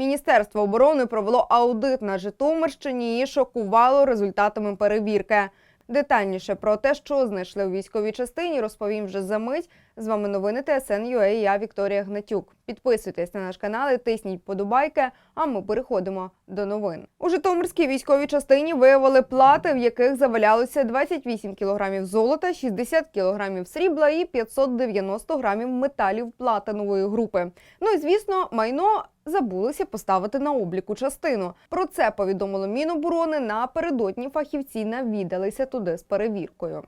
Міністерство оборони провело аудит на Житомирщині і шокувало результатами перевірки. Детальніше про те, що знайшли у військовій частині, розповім вже за мить. З вами новини ТСН.UA, і я Вікторія Гнатюк. Підписуйтесь на наш канал і тисніть подобайки, а ми переходимо до новин. У Житомирській військовій частині виявили плати, в яких завалялося 28 кілограмів золота, 60 кілограмів срібла і 590 грамів металів платинової групи. Ну і звісно, майно забулися поставити на обліку частину. Про це повідомило Міноборони. Напередодні фахівці навідалися туди з перевіркою.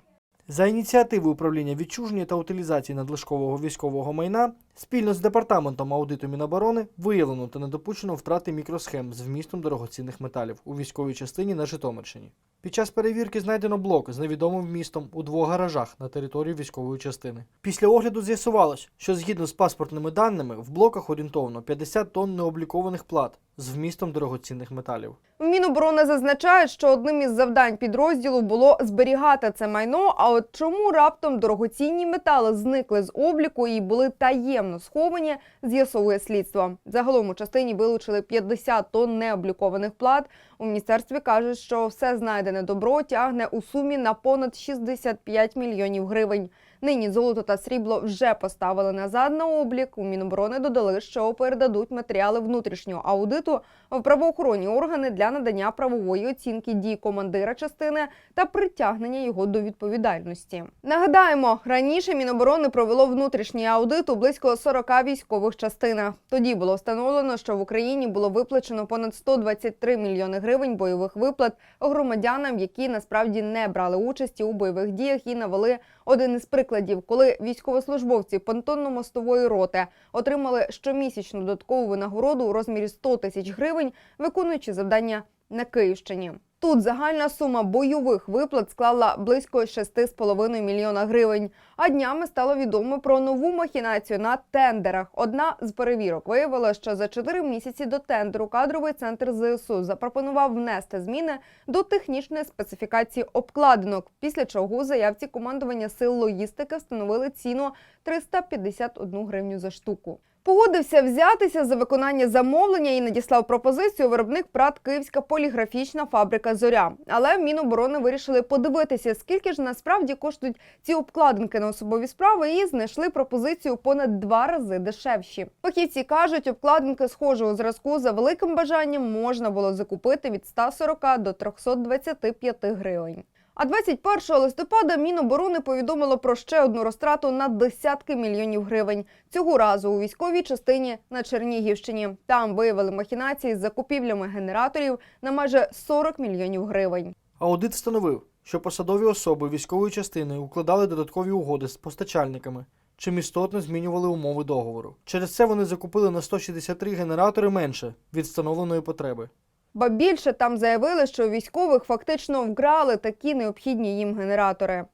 За ініціативи управління відчуження та утилізації надлишкового військового майна спільно з департаментом аудиту Міноборони виявлено та недопущено втрати мікросхем з вмістом дорогоцінних металів у військовій частині на Житомирщині. Під час перевірки знайдено блок з невідомим вмістом у двох гаражах на території військової частини. Після огляду з'ясувалось, що згідно з паспортними даними в блоках орієнтовно 50 тонн необлікованих плат з вмістом дорогоцінних металів. Міноборони зазначають, що одним із завдань підрозділу було зберігати це майно. А от чому раптом дорогоцінні метали зникли з обліку і були таємно сховані, з'ясовує слідство. Загалом у частині вилучили 50 тонн необлікованих плат. У міністерстві кажуть, що все знайдене добро тягне у сумі на понад 65 мільйонів гривень. Нині золото та срібло вже поставили назад на облік. У Міноборони додали, що передадуть матеріали внутрішнього аудиту в правоохоронні органи для надання правової оцінки дій командира частини та притягнення його до відповідальності. Нагадаємо, раніше Міноборони провело внутрішній аудит у близько 40 військових частинах. Тоді було встановлено, що в Україні було виплачено понад 123 мільйони гривень бойових виплат громадянам, які насправді не брали участі у бойових діях і навели один із прикладів, коли військовослужбовці понтонно-мостової роти отримали щомісячну додаткову винагороду у розмірі 100 тисяч гривень, виконуючи завдання на Київщині. Тут загальна сума бойових виплат склала близько 6,5 мільйона гривень. А днями стало відомо про нову махінацію на тендерах. Одна з перевірок виявила, що за 4 місяці до тендеру кадровий центр ЗСУ запропонував внести зміни до технічної специфікації обкладинок. Після чого заявці командування сил логістики встановили ціну 351 гривню за штуку. Погодився взятися за виконання замовлення і надіслав пропозицію виробник ПРАТ Київська поліграфічна фабрика Зоря. Але Міноборони вирішили подивитися, скільки ж насправді коштують ці обкладинки на особові справи, і знайшли пропозицію понад два рази дешевші. Фахівці кажуть, обкладинки схожого зразку за великим бажанням можна було закупити від 140 до 325 гривень. А 21 листопада Міноборони повідомило про ще одну розтрату на десятки мільйонів гривень. Цього разу у військовій частині на Чернігівщині. Там виявили махінації з закупівлями генераторів на майже 40 мільйонів гривень. Аудит встановив, що посадові особи військової частини укладали додаткові угоди з постачальниками, чим істотно змінювали умови договору. Через це вони закупили на 163 генератори менше від встановленої потреби. Ба більше там заявили, що військових фактично вкрали такі необхідні їм генератори.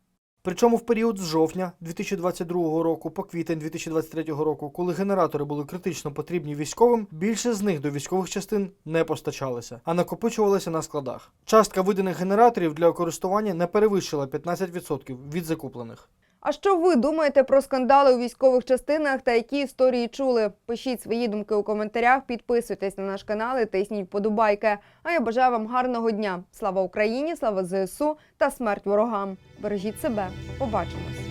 Причому в період з жовтня 2022 року по квітень 2023 року, коли генератори були критично потрібні військовим, більше з них до військових частин не постачалися, а накопичувалися на складах. Частка виданих генераторів для користування не перевищила 15% від закуплених. А що ви думаєте про скандали у військових частинах та які історії чули? Пишіть свої думки у коментарях, підписуйтесь на наш канал і тисніть вподобайки. А я бажаю вам гарного дня. Слава Україні, слава ЗСУ та смерть ворогам. Бережіть себе. Побачимось.